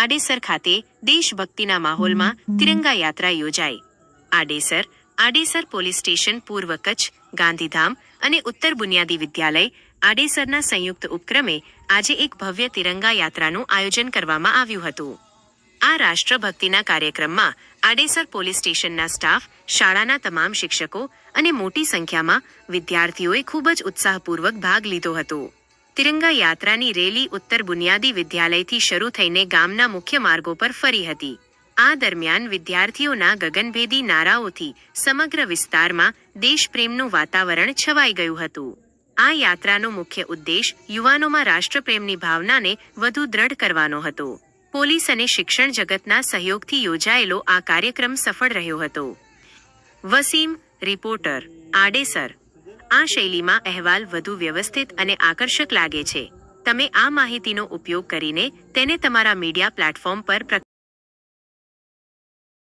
આડેસર ખાતે દેશભક્તિના માહોલમાં તિરંગા યાત્રા યોજાઈ. આડેસર આડેસર પોલીસ સ્ટેશન પૂર્વ કચ્છ ગાંધીધામ અને ઉત્તર બુનિયાદી વિદ્યાલય આડેસરના સંયુક્ત ઉપક્રમે આજે એક ભવ્ય તિરંગા યાત્રાનું આયોજન કરવામાં આવ્યું હતું. આ રાષ્ટ્રભક્તિના કાર્યક્રમમાં આડેસર પોલીસ સ્ટેશનના સ્ટાફ શાળાના તમામ શિક્ષકો અને મોટી સંખ્યામાં વિદ્યાર્થીઓએ ખૂબ જ ઉત્સાહપૂર્વક ભાગ લીધો હતો. તિરંગા યાત્રાની રેલી ઉત્તર બુનિયાદી વિદ્યાલયથી શરૂ થઈને ગામના મુખ્ય માર્ગો પર ફરી હતી. આ દરમિયાન વિદ્યાર્થીઓના ગગનભેદી નારાઓથી સમગ્ર વિસ્તારમાં દેશપ્રેમનું વાતાવરણ છવાઈ ગયું હતું. આ યાત્રાનો મુખ્ય ઉદ્દેશ યુવાનોમાં રાષ્ટ્રપ્રેમની ભાવનાને વધુ દ્રઢ કરવાનો હતો. પોલીસ અને શિક્ષણ જગતના સહયોગથી યોજાયેલો આ કાર્યક્રમ સફળ રહ્યો હતો. વસીમ, રિપોર્ટર, આડેસર આ શૈલીમાં અહેવાલ વધુ વ્યવસ્થિત અને આકર્ષક લાગે છે. તમે આ માહિતીનો ઉપયોગ કરીને તેને તમારા મીડિયા પ્લેટફોર્મ પર